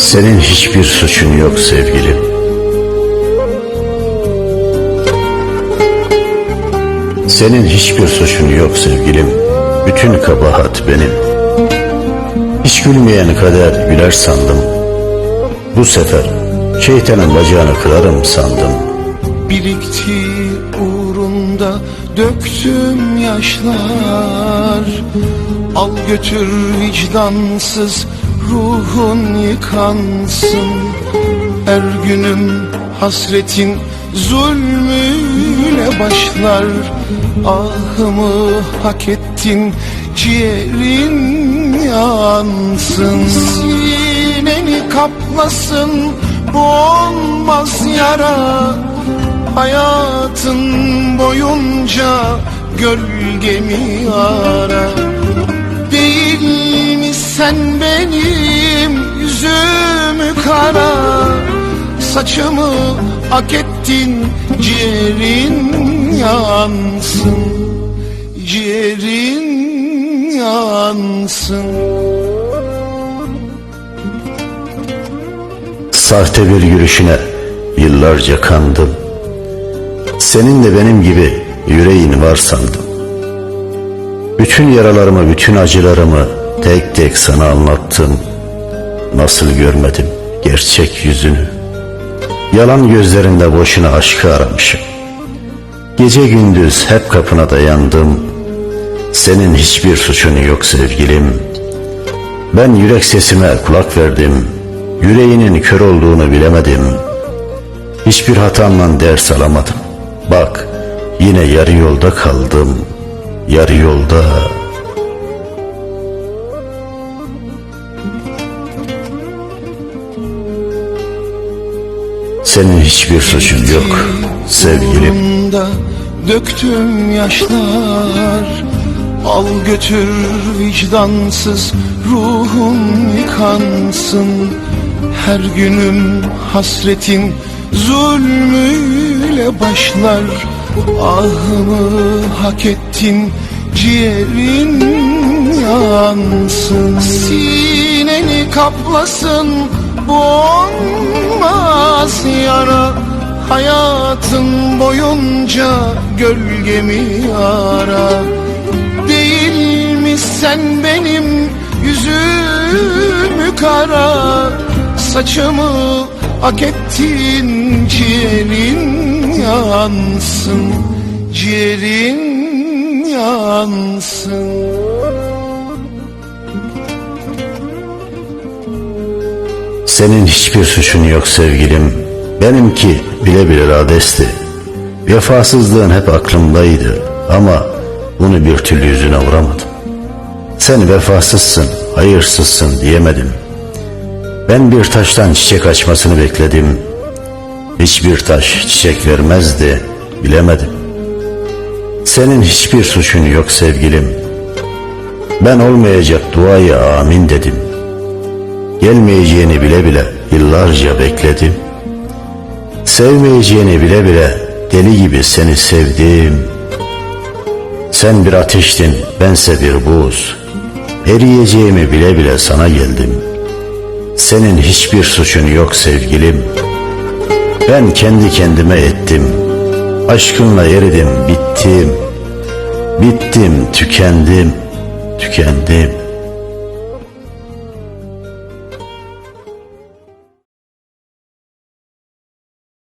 Senin hiçbir suçun yok sevgilim. Senin hiçbir suçun yok sevgilim. Bütün kabahat benim. Hiç gülmeyen kader güler sandım. Bu sefer şeytanın bacağını kırarım sandım. Birikti uğrunda döktüm yaşlar Al götür vicdansız ruhun yıkansın Her günüm hasretin zulmüyle başlar. Ahımı hak ettin ciğerin yansın. Sineni kaplasın bu olmaz yara. Hayatın boyunca gölgemi ara sen benim yüzümü kara Saçımı hak ettin ciğerin yansın Ciğerin yansın Sahte bir yürüyüşüne yıllarca kandım. Senin de benim gibi yüreğin var sandım. Bütün yaralarımı, bütün acılarımı tek tek sana anlattım. Nasıl görmedim gerçek yüzünü. Yalan gözlerinde boşuna aşkı aramışım. Gece gündüz hep kapına dayandım. Senin hiçbir suçun yok sevgilim. Ben yürek sesime kulak verdim. Yüreğinin kör olduğunu bilemedim. Hiçbir hatamdan ders alamadım. Bak yine yarı yolda kaldım. Yarı yolda. Senin hiçbir suçun yok sevgilim. Döktüm yaşlar Al götür vicdansız ruhum yıkansın. Her günüm hasretin zulmüyle başlar. Ahımı hak ettin ciğerin yansın. Sineni kaplasın bu Hayatın boyunca gölgemi ara. Değil mi sen benim yüzümü kara? Saçımı hak ettin ciğerin yansın Ciğerin yansın. Senin hiçbir suçun yok sevgilim. Benimki bile bile radesti. Vefasızlığın hep aklımdaydı ama bunu bir türlü yüzüne vuramadım. Sen vefasızsın, hayırsızsın diyemedim. Ben bir taştan çiçek açmasını bekledim. Hiçbir taş çiçek vermezdi, bilemedim. Senin hiçbir suçun yok sevgilim. Ben olmayacak duaya amin dedim. Gelmeyeceğini bile bile yıllarca bekledim. Sevmeyeceğini bile bile deli gibi seni sevdim. Sen bir ateştin, bense bir buz. Eriyeceğimi bile bile sana geldim. Senin hiçbir suçun yok sevgilim. Ben kendi kendime ettim. Aşkınla eridim, bittim. Bittim, tükendim, tükendim.